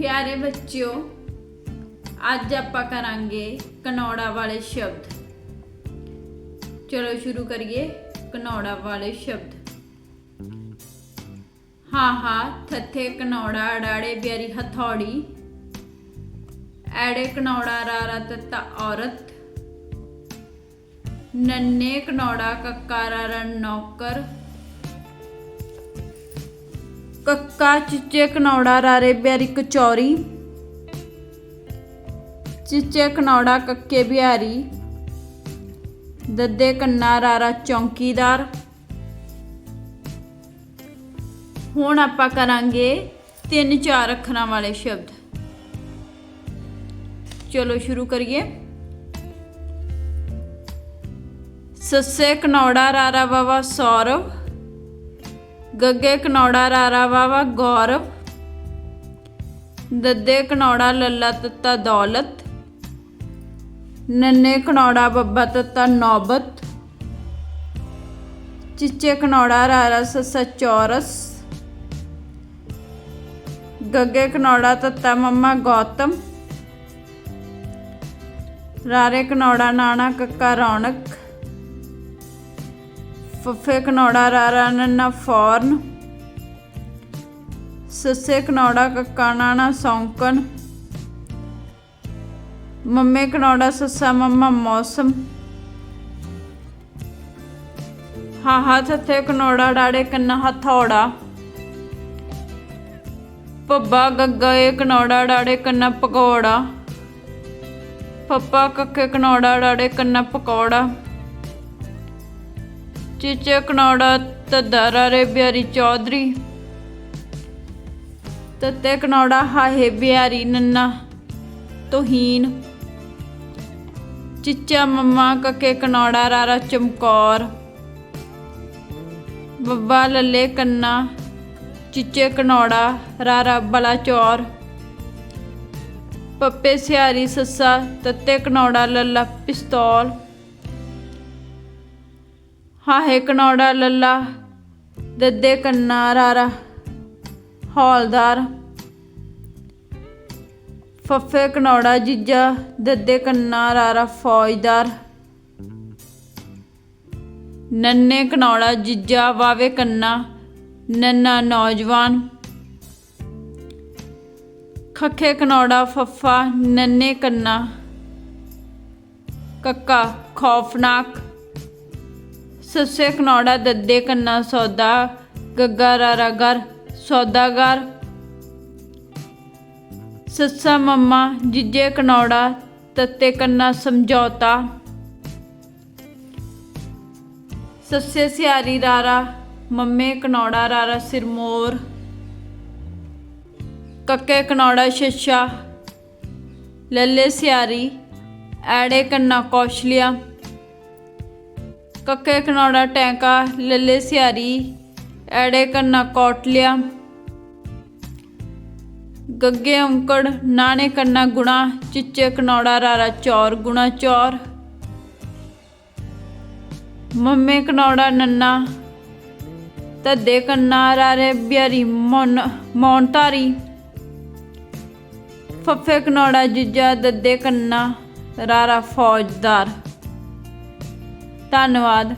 ਪਿਆਰੇ ਬੱਚਿਓ, ਅੱਜ ਆਪਾਂ ਕਰਾਂਗੇ ਕਨੌੜਾ ਵਾਲੇ ਸ਼ਬਦ। ਚਲੋ ਸ਼ੁਰੂ ਕਰੀਏ ਕਨੌੜਾ ਵਾਲੇ ਸ਼ਬਦ। ਹਾਂ ਹਾਂ, ਥੱਥੇ ਕਨੌੜਾ ਅੜਾੜੇ ਬਿਆਰੀ ਹਥੌੜੀ। ਐੜੇ ਕਨੌੜਾ ਰਾਰਾ ਤੱਤਾ ਔਰਤ। ਨੰਨੇ ਕਨੌੜਾ ਕੱਕਾ ਰਾਰਾ ਨੌਕਰ। ਕੱਕਾ, ਚਿੱਚੇ, ਕਨੌੜਾ, ਰਾਰੇ, ਬਿਹਾਰੀ, ਕਚੌਰੀ। ਚਿੱਚੇ, ਕਨੌੜਾ, ਕੱਕੇ, ਬਿਹਾਰੀ। ਦੱਦੇ, ਕੰਨਾ, ਰਾਰਾ, ਚੌਂਕੀਦਾਰ। ਹੁਣ ਆਪਾਂ ਕਰਾਂਗੇ ਤਿੰਨ ਚਾਰ ਅੱਖਰਾਂ ਵਾਲੇ ਸ਼ਬਦ। ਚਲੋ ਸ਼ੁਰੂ ਕਰੀਏ। ਸੱਸੇ, ਕਨੌੜਾ, ਰਾਰਾ ਬਾਬਾ ਸੌਰਵ। ਗੱਗੇ ਕਨੌੜਾ ਰਾਰਾ ਵਾਵਾ ਗੌਰਵ। ਦੱਦੇ ਕਨੌੜਾ ਲੱਲਾ ਤੱਤਾ ਦੌਲਤ। ਨੰਨੇ ਕਨੌੜਾ ਬੱਬਾ ਤੱਤਾ ਨੌਬਤ। ਚਿੱਚੇ ਕਨੌੜਾ ਰਾਰਾ ਸੱਸਾ ਚੌਰਸ। ਗੱਗੇ ਕਨੌੜਾ ਤੱਤਾ ਮੰਮਾ ਗੌਤਮ। ਰਾਰੇ ਕਨੌੜਾ ਨਾਣਾ ਕੱਕਾ ਰੌਣਕ। ਫੱਫੇ ਕਨੌੜਾ, ਰਾਰਾ ਨੰਨਾ ਫੌਰਨ, ਸੱਸੇ ਕਨੌੜਾ, ਕੱਕਾ ਨਾਣਾ ਸੌਂਕਣ, ਮੰਮੇ ਕਨੌੜਾ, ਸੱਸਾ ਮੰਮਾ ਮੌਸਮ ਹਾਂ ਹਾਂ ਥੱਥੇ ਕਨੌੜਾ, ਡਾੜੇ ਕੰਨਾ ਹਥੌੜਾ ਪੱਬਾ ਗੱਗਾ ਏ ਕਨੌੜਾ, ਡਾੜੇ ਕੰਨਾ ਪਕੌੜਾ ਪੱਪਾ ਕੱਕੇ ਕਨੌੜਾ, ਡਾੜੇ ਕੰਨਾ ਪਕੌੜਾ। ਚੀਚੇ ਕਨੌੜਾ, ਤਦਾਰਾ ਰੇ ਬਿਆਰੀ ਚੌਧਰੀ। ਤੱਤੇ ਕਨੌੜਾ, ਹਾਹੇ ਬਿਆਰੀ ਨੰਨਾ, ਤੋਹੀਨ। ਚਿੱਚਾ ਮੰਮਾ, ਕੱਕੇ ਕਨੌੜਾ, ਰਾਰਾ ਚਮਕੌਰ। ਬੱਬਾ ਲੱਲੇ ਕੰਨਾ, ਚਿੱਚੇ ਕਨੌੜਾ, ਰਾਰਾ ਬਲਾ ਚੌਰ। ਪੱਪੇ ਸਿਆਰੀ ਸੱਸਾ, ਤੱਤੇ ਕਨੌੜਾ ਲੱਲਾ ਪਿਸਤੌਲ। ਹਾਹੇ ਕਨੌੜਾ ਲੱਲਾ, ਦੱਦੇ ਕੰਨਾ ਰਾਰਾ, ਹੌਲਦਾਰ। ਫੱਫੇ ਕਨੌੜਾ ਜੀਜਾ, ਦੱਦੇ ਕੰਨਾ ਰਾਰਾ, ਫੌਜਦਾਰ। ਨੰਨੇ ਕਨੌੜਾ ਜੀਜਾ ਵਾਵੇ ਕੰਨਾ, ਨੰਨਾ ਨੌਜਵਾਨ। ਖੱਖੇ ਕਨੌੜਾ ਫੱਫਾ, ਨੰਨੇ ਕੰਨਾ। ਕੱਕਾ ਖੌਫਨਾਕ। ਸੱਸੇ ਕਨੌੜਾ ਦੱਦੇ ਕੰਨਾ, ਸੌਦਾ, ਗੱਗਾ ਰਾਰਾ ਗਰ ਸੌਦਾਗਰ ਸੱਸਾ ਮੰਮਾ, ਜਿੱਜੇ ਕਨੌੜਾ ਤੱਤੇ ਕੰਨਾ, ਸਮਝੌਤਾ। ਸੱਸੇ ਸਿਆਰੀ ਰਾਰਾ, ਮੰਮੇ ਕਨੌੜਾ ਰਾਰਾ ਸਿਰਮੋਰ। ਕੱਕੇ ਕਨੌੜਾ ਸ਼ਸ਼ਾ, ਲੱਲੇ ਸਿਆਰੀ, ਐੜੇ ਕੰਨਾ ਕੌਸ਼ਲਿਆ। ਕੱਕੇ ਕਨੌੜਾ ਟੈਂਕਾ, ਲੱਲੇ ਸਿਆਰੀ ਐੜੇ ਕੰਨਾ ਕੋਟਲਿਆ, ਗੱਗੇ ਔਂਕੜ, ਨਾਣੇ ਕੰਨਾ ਗੁਣਾ, ਚਿੱਚੇ ਕਨੌੜਾ ਰਾਰਾ ਚੌਰ, ਗੁਣਾ ਚੌਰ, ਮੰਮੇ ਕਨੌੜਾ ਨੰਨਾ ਤੱਦੇ ਕੰਨਾ, ਰਾਰੇ ਬਿਆਰੀ ਮੌਨ ਮੌਨ ਧਾਰੀ ਫੱਫੇ ਕਨੌੜਾ ਜਿੱਜਾ, ਦੱਦੇ ਕੰਨਾ, ਰਾਰਾ ਫੌਜਦਾਰ। ਧੰਨਵਾਦ।